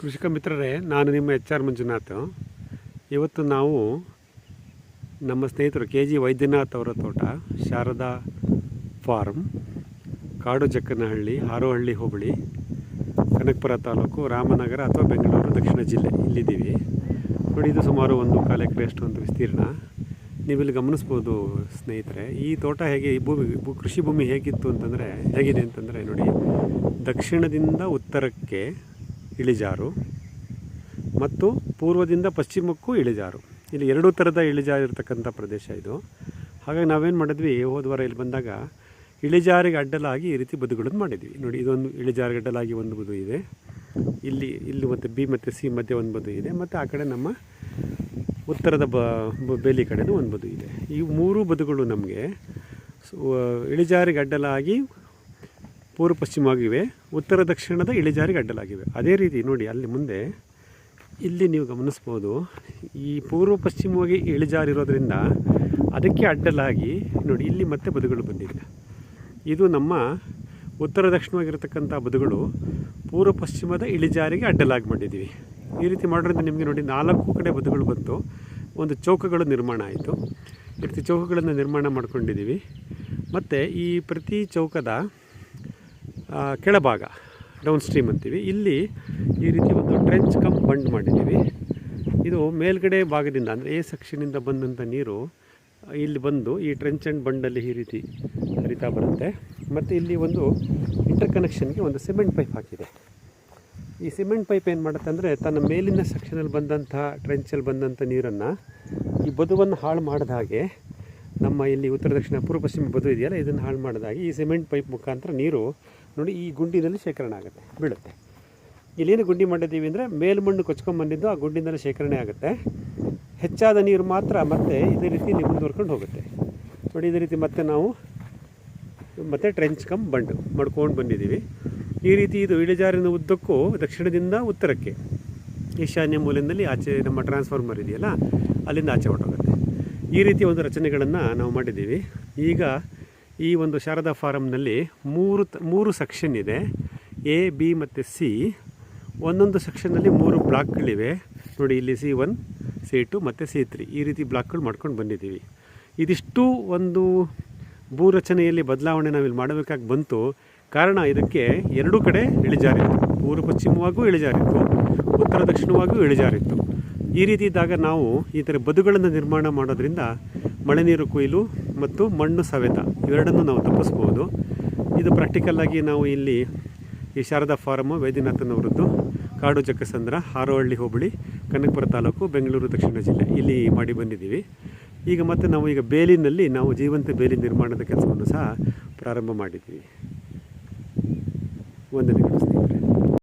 ಕೃಷಿಕ ಮಿತ್ರರೇ, ನಾನು ನಿಮ್ಮ ಎಚ್ ಆರ್ ಮಂಜುನಾಥ್. ಇವತ್ತು ನಾವು ನಮ್ಮ ಸ್ನೇಹಿತರು ಕೆ ಜಿ ವೈದ್ಯನಾಥ್ ಅವರ ತೋಟ, ಶಾರದಾ ಫಾರ್ಮ್ ಕಾಡು ಜಕ್ಕನಹಳ್ಳಿ ಹಾರೋಹಳ್ಳಿ ಹೋಬಳಿ, ಕನಕಪುರ ತಾಲೂಕು, ರಾಮನಗರ ಅಥವಾ ಬೆಂಗಳೂರು ದಕ್ಷಿಣ ಜಿಲ್ಲೆ ಇಲ್ಲಿದ್ದೀವಿ. ನೋಡಿ, ಇದು ಸುಮಾರು ಒಂದು ಕಾಲ ಎಕರೆಯಷ್ಟು ಒಂದು ವಿಸ್ತೀರ್ಣ. ನೀವಿಲ್ಲಿ ಗಮನಿಸ್ಬೋದು ಸ್ನೇಹಿತರೆ, ಈ ತೋಟ ಹೇಗೆ, ಈ ಭೂಮಿ, ಭೂ, ಕೃಷಿ ಭೂಮಿ ಹೇಗಿತ್ತು ಅಂತಂದರೆ, ಹೇಗಿದೆ ಅಂತಂದರೆ ನೋಡಿ, ದಕ್ಷಿಣದಿಂದ ಉತ್ತರಕ್ಕೆ ಇಳಿಜಾರು ಮತ್ತು ಪೂರ್ವದಿಂದ ಪಶ್ಚಿಮಕ್ಕೂ ಇಳಿಜಾರು. ಇಲ್ಲಿ ಎರಡೂ ಥರದ ಇಳಿಜಾರು ಇರತಕ್ಕಂಥ ಪ್ರದೇಶ ಇದು. ಹಾಗಾಗಿ ನಾವೇನು ಮಾಡಿದ್ವಿ, ಹೋದ ವಾರ ಇಲ್ಲಿ ಬಂದಾಗ ಇಳಿಜಾರಿಗೆ ಅಡ್ಡಲಾಗಿ ಈ ರೀತಿ ಬದುಗಳನ್ನು ಮಾಡಿದ್ವಿ. ನೋಡಿ, ಇದೊಂದು ಇಳಿಜಾರಿಗೆ ಅಡ್ಡಲಾಗಿ ಒಂದು ಬದು ಇದೆ. ಇಲ್ಲಿ ಇಲ್ಲಿ ಮತ್ತು ಬಿ ಮತ್ತು ಸಿ ಮಧ್ಯೆ ಒಂದು ಬದು ಇದೆ. ಮತ್ತು ಆ ಕಡೆ ನಮ್ಮ ಉತ್ತರದ ಬ ಬೇಲಿ ಕಡೆನೂ ಒಂದು ಬದು ಇದೆ. ಈ ಮೂರು ಬದುಗಳು ನಮಗೆ ಇಳಿಜಾರಿಗೆ ಅಡ್ಡಲಾಗಿ ಪೂರ್ವ ಪಶ್ಚಿಮವಾಗಿವೆ, ಉತ್ತರ ದಕ್ಷಿಣದ ಇಳಿಜಾರಿಗೆ ಅಡ್ಡಲಾಗಿವೆ. ಅದೇ ರೀತಿ ನೋಡಿ, ಅಲ್ಲಿ ಮುಂದೆ, ಇಲ್ಲಿ ನೀವು ಗಮನಿಸ್ಬೋದು ಈ ಪೂರ್ವ ಪಶ್ಚಿಮವಾಗಿ ಇಳಿಜಾರಿರೋದ್ರಿಂದ ಅದಕ್ಕೆ ಅಡ್ಡಲಾಗಿ ನೋಡಿ, ಇಲ್ಲಿ ಮತ್ತೆ ಬದುಗಳು ಬಂದಿದೆ. ಇದು ನಮ್ಮ ಉತ್ತರ ದಕ್ಷಿಣವಾಗಿರತಕ್ಕಂಥ ಬದುಗಳು ಪೂರ್ವ ಪಶ್ಚಿಮದ ಇಳಿಜಾರಿಗೆ ಅಡ್ಡಲಾಗಿ ಮಾಡಿದ್ದೀವಿ ಈ ರೀತಿ ಮಾಡೋದ್ರಿಂದ ನಿಮಗೆ ನೋಡಿ, ನಾಲ್ಕು ಕಡೆ ಬದುಗಳು ಬಂತು. ಒಂದು ಚೌಕಗಳು ನಿರ್ಮಾಣ ಆಯಿತು. ಈ ರೀತಿ ಚೌಕಗಳನ್ನು ನಿರ್ಮಾಣ ಮಾಡ್ಕೊಂಡಿದ್ದೀವಿ. ಮತ್ತು ಈ ಪ್ರತಿ ಚೌಕದ ಕೆಳಭಾಗ ಡೌನ್ ಸ್ಟ್ರೀಮ್ ಅಂತೀವಿ. ಇಲ್ಲಿ ಈ ರೀತಿ ಒಂದು ಟ್ರೆಂಚ್ ಕಮ್ ಬಂಡ್ ಮಾಡಿದ್ದೀವಿ. ಇದು ಮೇಲ್ಗಡೆ ಭಾಗದಿಂದ, ಅಂದರೆ ಎ ಸೆಕ್ಷನಿಂದ ಬಂದಂಥ ನೀರು ಇಲ್ಲಿ ಬಂದು ಈ ಟ್ರೆಂಚ್ ಆ್ಯಂಡ್ ಬಂಡಲ್ಲಿ ಈ ರೀತಿ ಹರಿತಾ ಬರುತ್ತೆ. ಮತ್ತು ಇಲ್ಲಿ ಒಂದು ಇಂಟರ್ ಕನೆಕ್ಷನ್ಗೆ ಒಂದು ಸಿಮೆಂಟ್ ಪೈಪ್ ಹಾಕಿದೆ. ಈ ಸಿಮೆಂಟ್ ಪೈಪ್ ಏನು ಮಾಡುತ್ತೆ ಅಂದರೆ, ತನ್ನ ಮೇಲಿನ ಸೆಕ್ಷನಲ್ಲಿ ಬಂದಂಥ ಟ್ರೆಂಚಲ್ಲಿ ಬಂದಂಥ ನೀರನ್ನು ಈ ಬದುವನ್ನು ಹಾಳು ಮಾಡಿದ ಹಾಗೆ, ನಮ್ಮ ಇಲ್ಲಿ ಉತ್ತರ, ದಕ್ಷಿಣ, ಪೂರ್ವ, ಪಶ್ಚಿಮ ಬದು ಇದೆಯಲ್ಲ, ಇದನ್ನು ಹಾಳು ಮಾಡಿದಾಗೆ ಈ ಸಿಮೆಂಟ್ ಪೈಪ್ ಮುಖಾಂತರ ನೀರು ನೋಡಿ ಈ ಗುಂಡಿನಲ್ಲಿ ಶೇಖರಣೆ ಆಗುತ್ತೆ, ಬೀಳುತ್ತೆ. ಇಲ್ಲೇನು ಗುಂಡಿ ಮಾಡಿದ್ದೀವಿ ಅಂದರೆ ಮೇಲ್ಮಣ್ಣು ಕೊಚ್ಕೊಂಬಂದಿದ್ದು ಆ ಗುಂಡಿನಲ್ಲಿ ಶೇಖರಣೆ ಆಗುತ್ತೆ. ಹೆಚ್ಚಾದ ನೀರು ಮಾತ್ರ ಮತ್ತೆ ಇದೇ ರೀತಿ ಮುಂದುವರ್ಕೊಂಡು ಹೋಗುತ್ತೆ. ನೋಡಿ, ಇದೇ ರೀತಿ ಮತ್ತೆ ನಾವು ಮತ್ತೆ ಟ್ರೆಂಚ್ ಕಮ್ ಬಂಡು ಮಾಡ್ಕೊಂಡು ಬಂದಿದ್ದೀವಿ. ಈ ರೀತಿ ಇದು ಇಳಿಜಾರಿನ ಉದ್ದಕ್ಕೂ ದಕ್ಷಿಣದಿಂದ ಉತ್ತರಕ್ಕೆ ಈಶಾನ್ಯ ಮೂಲದಲ್ಲಿ ಆಚೆ ನಮ್ಮ ಟ್ರಾನ್ಸ್ಫಾರ್ಮರ್ ಇದೆಯಲ್ಲ, ಅಲ್ಲಿಂದ ಆಚೆ ಹೊರಟೋಗುತ್ತೆ. ಈ ರೀತಿಯ ಒಂದು ರಚನೆಗಳನ್ನು ನಾವು ಮಾಡಿದ್ದೀವಿ. ಈಗ ಈ ಒಂದು ಶಾರದಾ ಫಾರಮ್ನಲ್ಲಿ ಮೂರು ಮೂರು ಸೆಕ್ಷನ್ ಇದೆ. ಎ, ಬಿ ಮತ್ತು ಸಿ. ಒಂದೊಂದು ಸೆಕ್ಷನ್ನಲ್ಲಿ ಮೂರು ಬ್ಲಾಕ್ಗಳಿವೆ. ನೋಡಿ, ಇಲ್ಲಿ ಸಿ ಒನ್, ಸಿ ಟು ಮತ್ತು ಸಿ ತ್ರೀ. ಈ ರೀತಿ ಬ್ಲಾಕ್ಗಳು ಮಾಡ್ಕೊಂಡು ಬಂದಿದ್ದೀವಿ. ಇದಿಷ್ಟು ಒಂದು ಭೂ ರಚನೆಯಲ್ಲಿ ಬದಲಾವಣೆ ನಾವಿಲ್ಲಿ ಮಾಡಬೇಕಾಗಿ ಬಂತು. ಕಾರಣ ಇದಕ್ಕೆ ಎರಡೂ ಕಡೆ ಇಳಿಜಾರಿತ್ತು. ಪೂರ್ವ ಪಶ್ಚಿಮವಾಗೂ ಇಳಿಜಾರಿತ್ತು. ಉತ್ತರ ದಕ್ಷಿಣವಾಗೂ ಇಳಿಜಾರಿತ್ತು. ಈ ರೀತಿ ಇದ್ದಾಗ ನಾವು ಈ ಥರ ಬದುಗಳನ್ನು ನಿರ್ಮಾಣ ಮಾಡೋದ್ರಿಂದ ಮಳೆ ನೀರು ಕೊಯ್ಲು ಮತ್ತು ಮಣ್ಣು ಸವೆತ ಇವೆರಡನ್ನೂ ನಾವು ತಪ್ಪಿಸ್ಬೋದು. ಇದು ಪ್ರಾಕ್ಟಿಕಲ್ಲಾಗಿ ನಾವು ಇಲ್ಲಿ ಈ ಶಾರದಾ ಫಾರಮು ವೈದ್ಯನಾಥನವರದ್ದು, ಕಾಡು ಜಕ್ಕಸಂದ್ರ ಹಾರೋಹಳ್ಳಿ ಹೋಬಳಿ, ಕನಕಪುರ ತಾಲೂಕು, ಬೆಂಗಳೂರು ದಕ್ಷಿಣ ಜಿಲ್ಲೆ ಇಲ್ಲಿ ಮಾಡಿ ಬಂದಿದ್ದೀವಿ. ಈಗ ಮತ್ತೆ ನಾವು ಈಗ ಬೇಲಿನಲ್ಲಿ ನಾವು ಜೀವಂತ ಬೇಲಿ ನಿರ್ಮಾಣದ ಕೆಲಸವನ್ನು ಸಹ ಪ್ರಾರಂಭ ಮಾಡಿದ್ದೀವಿ. ವಂದನೆಗಳು ಸ್ನೇಹಿತರೆ.